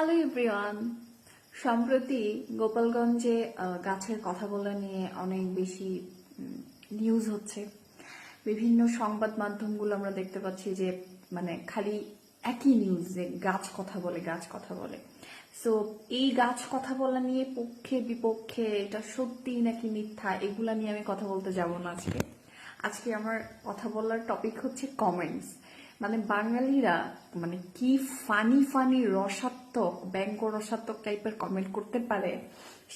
Hello everyone সম্প্রতি গোপালগঞ্জে গাছের কথা বলা নিয়ে অনেক বেশি নিউজ হচ্ছে। বিভিন্ন সংবাদ মাধ্যমগুলো আমরা দেখতে পাচ্ছি যে মানে খালি একই নিউজ যে, গাছ কথা বলে, গাছ কথা বলে। সো এই গাছ কথা বলা নিয়ে পক্ষে, বিপক্ষে এটা সত্যি নাকি মিথ্যা, এগুলা নিয়ে আমি কথা বলতে যাব না আজকে। আজকে আমার কথা বলার টপিক হচ্ছে কমেন্টস মানে বাঙালিরা মানে কি ফানি ফানি রসাত্মক, ব্যঙ্গ রসাত্মক টাইপের কমেন্ট করতে পারে,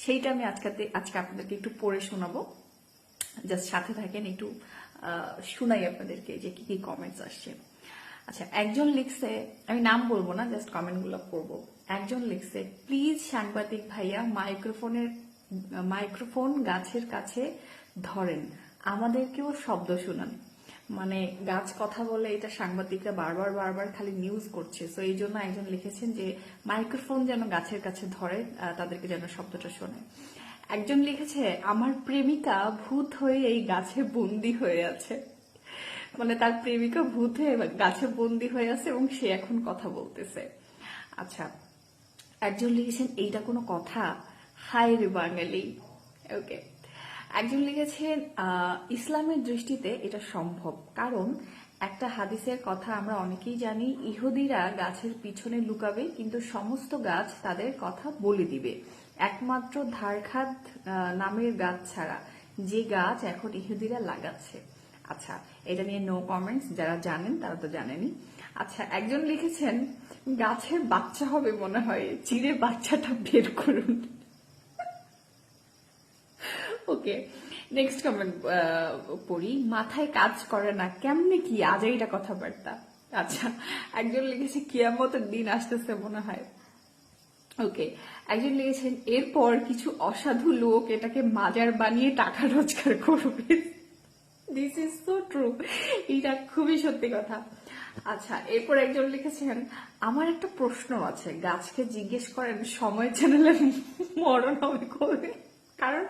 সেইটা আমি আজকে আজকে আপনাদেরকে একটু পড়ে শোনাবো। জাস্ট সাথে থাকেন, একটু শুনাই আপনাদেরকে যে কি কি কমেন্টস আসছে। আচ্ছা একজন লিখছে, আমি নাম বলব না জাস্ট কমেন্টগুলো পড়ব একজন লিখছে প্লিজ সাংবাদিক ভাইয়া মাইক্রোফোনের মাইক্রোফোন গাছের কাছে ধরেন, আমাদেরকেও শব্দ শুনান। মানে গাছ কথা বলে এটা সাংবাদিকরা বারবার বারবার খালি নিউজ করছে। তো এই জন্য একজন লিখেছেন যে মাইক্রোফোন যেন গাছের কাছে ধরে তাদেরকে যেন শব্দটা শোনে। একজন লিখেছে, আমার প্রেমিকা ভূত হয়ে এই গাছে বন্দি হয়ে আছে। মানে তার প্রেমিকা ভূত হয়ে গাছে বন্দি হয়ে আছে এবং সে এখন কথা বলতেছে। আচ্ছা একজন লিখেছেন, এইটা কোনো কথা? হাই রে বাঙালি। ওকে একজন লিখেছেন ইসলামের দৃষ্টিতে এটা সম্ভব। কারণ একটা হাদিসের কথা আমরা অনেকেই জানি, ইহুদিরা গাছের পিছনে লুকাবে, কিন্তু সমস্ত গাছ তাদের কথা বলে দিবে। একমাত্র ধারখাত নামের গাছ ছাড়া। যে গাছ এখন ইহুদিরা লাগাচ্ছে। আচ্ছা এটা নিয়ে নো কমেন্টস যারা জানেন তারা তো জানেনই। আচ্ছা একজন লিখেছেন, গাছের বাচ্চা হবে মনে হয়। চিড়ে বাচ্চাটা বের করুন। ওকে? নেক্সট কমেন্ট পড়ি, মাথায় কাজ করে না, কেমনে কি? আজাইটা কথাবার্তা। আচ্ছা একজন লিখেছে, কিয়ামতের দিন আসতেছে মনে হয়। ওকে, একজন লিখেছেন, এরপর কিছু অসাধু লোক এটাকে মাজার বানিয়ে টাকা রোজগার করবে। দিস ইজ সো ট্রু এটা খুবই সত্যি কথা। আচ্ছা এরপর একজন লিখেছেন, আমার একটা প্রশ্ন আছে। গাছকে জিজ্ঞেস করেন, সময় চ্যানেলে মরণ হবে কবে? কারণ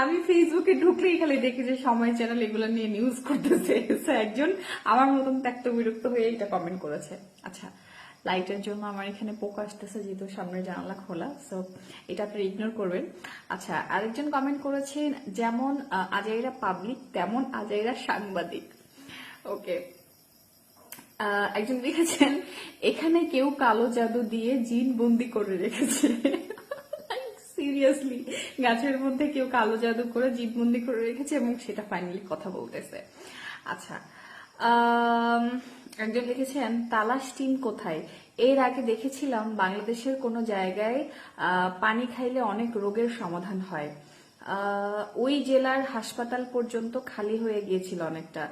আমি ফেসবুকে ঢুকলেই খালি দেখি যে সময় চ্যানেল এগুলো নিয়ে নিউজ করতেছে। একজন আমার মতন ত্যাক্ত বিরক্ত হয়ে এটা কমেন্ট করেছে। আচ্ছা লাইটের জন্য আমার এখানে পোকা আসতেছে যেহেতু সামনের জানালা খোলা। সো এটা আপনি ইগনোর করবেন। আচ্ছা আরেকজন কমেন্ট করেছেন, যেমন আজাইরা পাবলিক তেমন আজাইরা সাংবাদিক। ওকে একজন লিখেছেন, এখানে কেউ কালো জাদু দিয়ে জিন বন্দি করে রেখেছে। সিরিয়াসলি গাছের মধ্যে কেউ কালো জাদু করে জিনবন্দি করে রেখেছে এবং সেটা ফাইনালি কথা বলতেছে। আচ্ছা একজন লিখেছেন, তালাশ টিম কোথায়? এর আগে দেখেছিলাম বাংলাদেশের কোনো জায়গায় পানি খাইলে অনেক রোগের সমাধান হয়। ওই জেলার হাসপাতাল পর্যন্ত খালি হয়ে গিয়েছিল অনেকটা।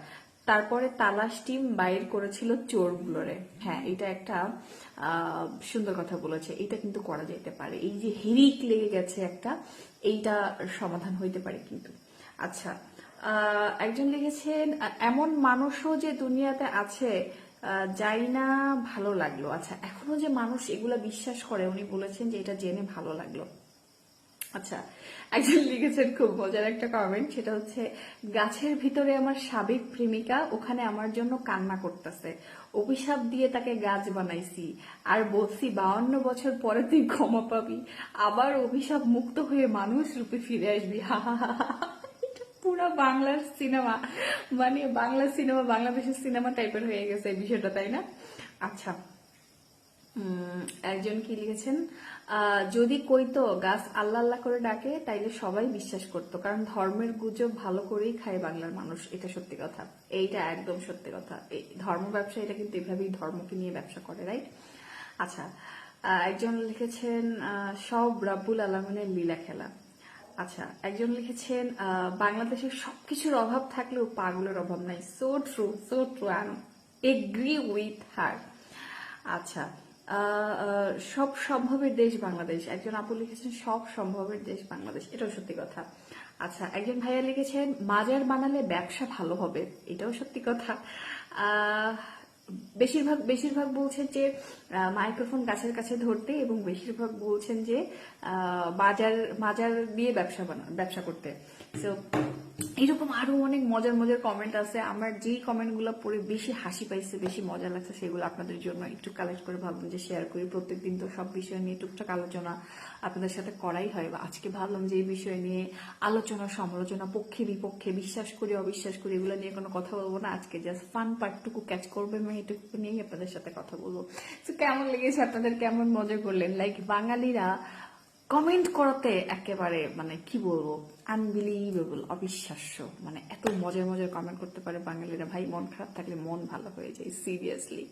তারপরে তালাশ টিম বাইর করেছিল চোরগুলোরে। হ্যাঁ এটা একটা সুন্দর কথা বলেছে। এটা কিন্তু করা যেতে পারে। এই যে হিরিক লেগে গেছে একটা, এইটা সমাধান হইতে পারে কিন্তু। আচ্ছা একজন লিখেছেন এমন মানুষও যে দুনিয়াতে আছে যাই না ভালো লাগল। আচ্ছা এখনও যে মানুষ এগুলা বিশ্বাস করে, উনি বলেছেন যে এটা জেনে ভালো লাগল। আচ্ছা একজন লিখেছেন খুব মজার একটা কমেন্ট সেটা হচ্ছে, গাছের ভিতরে আমার সাবেক প্রেমিকা, ওখানে আমার জন্য কান্না করতেছে। অভিশাপ দিয়ে তাকে গাছ বানাইছি। আর বলছি, বাউন্ন বছর পরে তুই ক্ষমা পাবি। আবার অভিশাপ মুক্ত হয়ে মানুষ রূপে ফিরে আসবি। হা হা পুরো বাংলার সিনেমা। মানে বাংলা সিনেমা, বাংলাদেশের সিনেমা টাইপের হয়ে গেছে বিষয়টা, তাই না? আচ্ছা। একজন কি লিখেছেন যদি কইতো গাছ আল্লাহ আল্লাহ করে ডাকে, তাইলে সবাই বিশ্বাস করতো, কারণ ধর্মের গুজব ভালো করেই খায় বাংলার মানুষ, এটা সত্যি কথা। এইটা একদম সত্যি কথা। এই ধর্ম ব্যবসা এটা কিন্তু এভাবেই ধর্মকে নিয়ে ব্যবসা করে, রাইট? আচ্ছা একজন লিখেছেন সব রাব্বুল আলমিনের লীলা খেলা। আচ্ছা একজন লিখেছেন বাংলাদেশের সবকিছুর অভাব থাকলেও পাগলের অভাব নাই। So true so true I agree with her আচ্ছা সব সম্ভবের দেশ বাংলাদেশ। একজন আপু লিখেছেন, সব সম্ভবের দেশ বাংলাদেশ। এটাও সত্যি কথা। আচ্ছা একজন ভাইয়া লিখেছেন, মাজার বানালে ব্যবসা ভালো হবে। এটাও সত্যি কথা। বেশিরভাগ বেশিরভাগ বলছেন যে মাইক্রোফোন গাছের কাছে ধরতে এবং বেশিরভাগ বলছেন যে বাজার মাজার দিয়ে ব্যবসা ব্যবসা করতে। সো এরকম আরও অনেক মজার মজার কমেন্ট আছে। আমার যেই কমেন্টগুলো পড়ে বেশি হাসি পাইছে, বেশি মজা লাগছে, সেগুলো আপনাদের জন্য একটু কালেক্ট করে ভাবলাম যে শেয়ার করি। প্রত্যেকদিন তো সব বিষয় নিয়ে টুকটাক আলোচনা আপনাদের সাথে করাই হয়। বা আজকে ভাবলাম যে, এই বিষয় নিয়ে আলোচনা, সমালোচনা পক্ষে বিপক্ষে বিশ্বাস করি, অবিশ্বাস করি, এগুলো নিয়ে কোনো কথা বলব না। আজকে জাস্ট ফান পার্টটুকু ক্যাচ করবে এবং এটুকু নিয়েই আপনাদের সাথে কথা বলব। তো কেমন লেগেছে? আপনাদের কেমন মজা করলেন? লাইক বাঙালিরা কমেন্ট করাতে একেবারে মানে কি বলব? আনবিলিভেবল অবিশ্বাস্য। মানে এত মজার মজার কমেন্ট করতে পারে বাঙালিরা। ভাই, মন খারাপ থাকলে মন ভালো হয়ে যায় সিরিয়াসলি